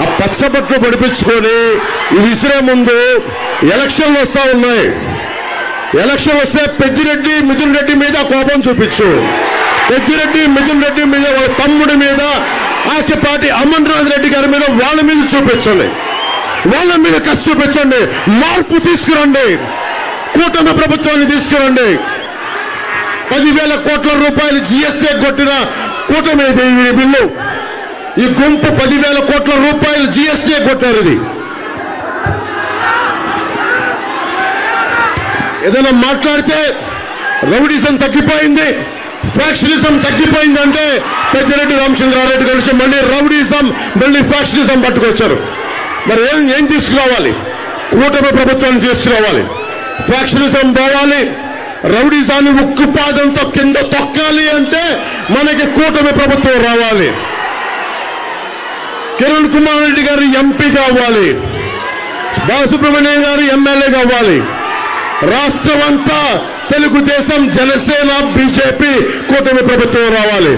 ఆ పచ్చబట్లు పడిపించుకొని ఇది విసిరే ముందు ఎలక్షన్లు వస్తా ఉన్నాయి. ఎలక్షన్ వస్తే పెద్దిరెడ్డి మిథున్ రెడ్డి మీద కోపం చూపించు. పెద్దిరెడ్డి మిథున్ రెడ్డి మీద వాళ్ళ తమ్ముడి మీద ఆకిపాటి అమర్నాథ్ రెడ్డి గారి మీద వాళ్ళ మీద చూపించండి. వాళ్ళ మీద కసి చూపించండి. మార్పు తీసుకురండి. కూటమి ప్రభుత్వాన్ని తీసుకురండి. పదివేల కోట్ల రూపాయలు జిఎస్టీ కొట్టిన కూటమి ఈ బిల్లు. ఈ గుంపు పదివేల కోట్ల రూపాయలు కొట్టారు ఇది. ఏదైనా మాట్లాడితే రౌడీజం తగ్గిపోయింది ఫ్యాక్షనిజం తగ్గిపోయింది అంటే పెద్దిరెడ్డి రామచంద్రారెడ్డి కలిసి మళ్ళీ రౌడీజం మళ్ళీ ఫ్యాక్షనిజం పట్టుకొచ్చారు. మరి ఏం ఏం తీసుకురావాలి? కూటమి ప్రభుత్వాన్ని తీసుకురావాలి. ఫ్యాక్షనిజం పోవాలి రౌడీజాన్ని ఉక్కుపాదంతో కింద తొక్కాలి అంటే మనకి కూటమి ప్రభుత్వం రావాలి. కిరణ్ కుమార్ రెడ్డి గారు ఎంపీ కావాలి బాలసుబ్రహ్మణ్యం గారు ఎమ్మెల్యే కావాలి రాష్ట్రం అంతా తెలుగుదేశం జనసేన బీజేపీ కూటమి ప్రభుత్వం రావాలి.